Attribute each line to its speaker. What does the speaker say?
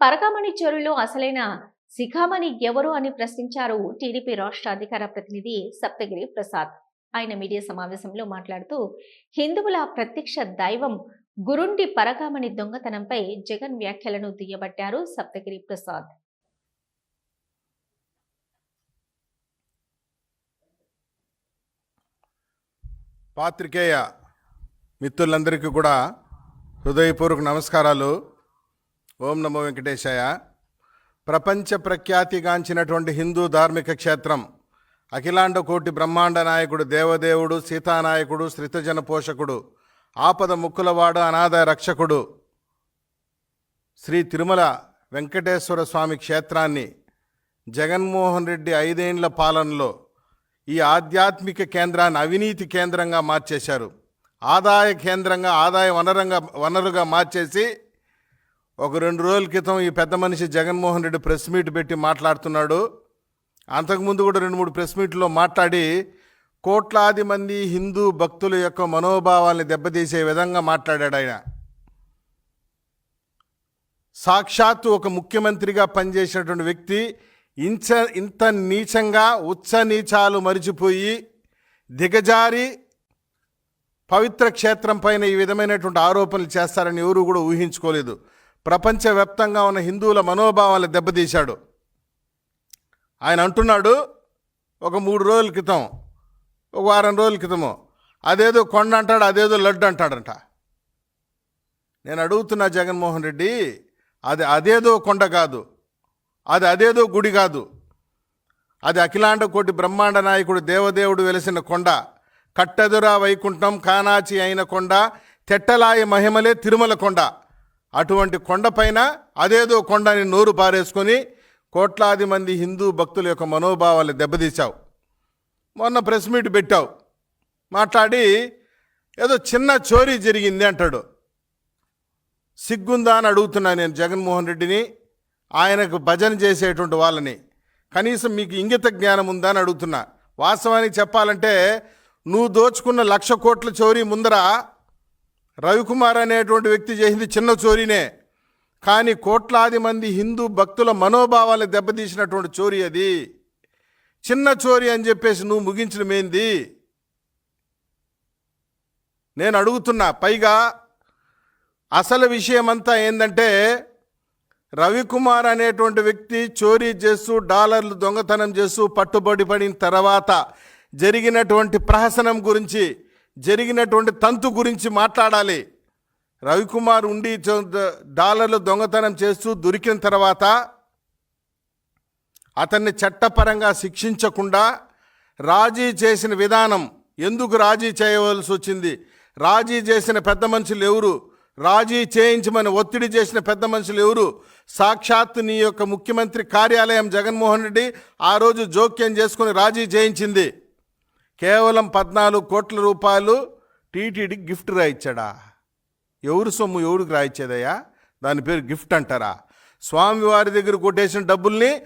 Speaker 1: పరకామణి చెరువులో అసలైన శిఖామణి ఎవరు అని ప్రశ్నించారు టీడీపీ రాష్ట్ర అధికార ప్రతినిధి సప్తగిరి ప్రసాద్. ఆయన మీడియా సమావేశంలో మాట్లాడుతూ హిందువుల ప్రత్యక్ష దైవం గురుండి పరకామణి దొంగతనంపై జగన్ వ్యాఖ్యలను దుయ్యబట్టారు సప్తగిరి ప్రసాద్.
Speaker 2: పాత్రికేయ మిత్రులందరికీ కూడా హృదయపూర్వక నమస్కారాలు. ఓం నమో వెంకటేశాయ. ప్రపంచ ప్రఖ్యాతిగాంచినటువంటి హిందూ ధార్మిక క్షేత్రం అఖిలాండ కోటి బ్రహ్మాండ నాయకుడు దేవదేవుడు సీతానాయకుడు శ్రితజన పోషకుడు ఆపద ముక్కులవాడు అనాథ రక్షకుడు శ్రీ తిరుమల వెంకటేశ్వర స్వామి క్షేత్రాన్ని జగన్మోహన్ రెడ్డి ఐదేండ్ల పాలనలో ఈ ఆధ్యాత్మిక కేంద్రాన్ని అవినీతి కేంద్రంగా మార్చేశారు. ఆదాయ కేంద్రంగా ఆదాయ వనరంగా వనరుగా మార్చేసి ఒక రెండు రోజుల క్రితం ఈ పెద్ద మనిషి జగన్మోహన్ రెడ్డి ప్రెస్ మీట్ పెట్టి మాట్లాడుతున్నాడు. అంతకుముందు కూడా రెండు మూడు ప్రెస్ మీట్లో మాట్లాడి కోట్లాది మంది హిందూ భక్తుల యొక్క మనోభావాల్ని దెబ్బతీసే విధంగా మాట్లాడాడు ఆయన. సాక్షాత్తు ఒక ముఖ్యమంత్రిగా పనిచేసినటువంటి వ్యక్తి ఇంచ ఇంత నీచంగా ఉచ్చ నీచాలు మరిచిపోయి దిగజారి పవిత్ర క్షేత్రం పైన ఈ విధమైనటువంటి ఆరోపణలు చేస్తారని ఎవరూ కూడా ఊహించుకోలేదు. ప్రపంచవ్యాప్తంగా ఉన్న హిందువుల మనోభావాలు దెబ్బతీశాడు. ఆయన అంటున్నాడు ఒక మూడు రోజుల క్రితం ఒక వారం రోజుల క్రితము అదేదో కొండ అంటాడు అదేదో లడ్డు అంటాడంట. నేను అడుగుతున్నా జగన్మోహన్ రెడ్డి అది అదేదో కొండ కాదు అది అదేదో గుడి కాదు అది అఖిలాండ కోటి బ్రహ్మాండ నాయకుడు దేవదేవుడు వెలిసిన కొండ కట్టెదురా వైకుంఠం కానాచి అయిన కొండ తెట్టలాయ మహిమలే తిరుమల కొండ. అటువంటి కొండపైన అదేదో కొండని నోరు పారేసుకొని కోట్లాది మంది హిందూ భక్తుల యొక్క మనోభావాలు దెబ్బతీశావు. మొన్న ప్రెస్ మీట్ పెట్టావు. మాట్లాడి ఏదో చిన్న చోరీ జరిగింది అంటాడు. సిగ్గుందా అని అడుగుతున్నా నేను జగన్మోహన్ రెడ్డిని ఆయనకు భజన చేసేటువంటి వాళ్ళని. కనీసం మీకు ఇంగిత జ్ఞానం ఉందా అని అడుగుతున్నా. వాస్తవానికి చెప్పాలంటే నువ్వు దోచుకున్న లక్ష కోట్ల చోరీ ముందర రవికుమార్ అనేటువంటి వ్యక్తి చేసింది చిన్న చోరీనే. కానీ కోట్లాది మంది హిందూ భక్తుల మనోభావాలను దెబ్బతీసినటువంటి చోరీ అది. చిన్న చోరీ అని చెప్పేసి నువ్వు ముగించడమేంది నేను అడుగుతున్నా పైగా అసలు విషయమంతా ఏంటంటే రవికుమార్ అనేటువంటి వ్యక్తి చోరీ చేస్తూ డాలర్లు దొంగతనం చేస్తూ పట్టుబడి పడిన తర్వాత జరిగినటువంటి ప్రహసనం గురించి జరిగినటువంటి తంతు గురించి మాట్లాడాలి. రవికుమార్ ఉండి డాలర్లు దొంగతనం చేస్తూ దొరికిన తర్వాత అతన్ని చట్టపరంగా శిక్షించకుండా రాజీ చేసిన విధానం ఎందుకు రాజీ చేయవలసి వచ్చింది? రాజీ చేసిన పెద్ద మనుషులు ఎవరు? రాజీ చేయించమని ఒత్తిడి చేసిన పెద్ద మనుషులు ఎవరు? సాక్షాత్తు నీ యొక్క ముఖ్యమంత్రి కార్యాలయం జగన్మోహన్ రెడ్డి ఆ రోజు జోక్యం చేసుకుని రాజీ చేయించింది. కేవలం పద్నాలుగు కోట్ల రూపాయలు టీటీడీ గిఫ్ట్ రాయిచ్చాడా? ఎవరు సొమ్ము ఎవరికి రాయిచ్చేదయ్యా? దాని పేరు గిఫ్ట్ అంటారా? స్వామివారి దగ్గర కొట్టేసిన డబ్బుల్ని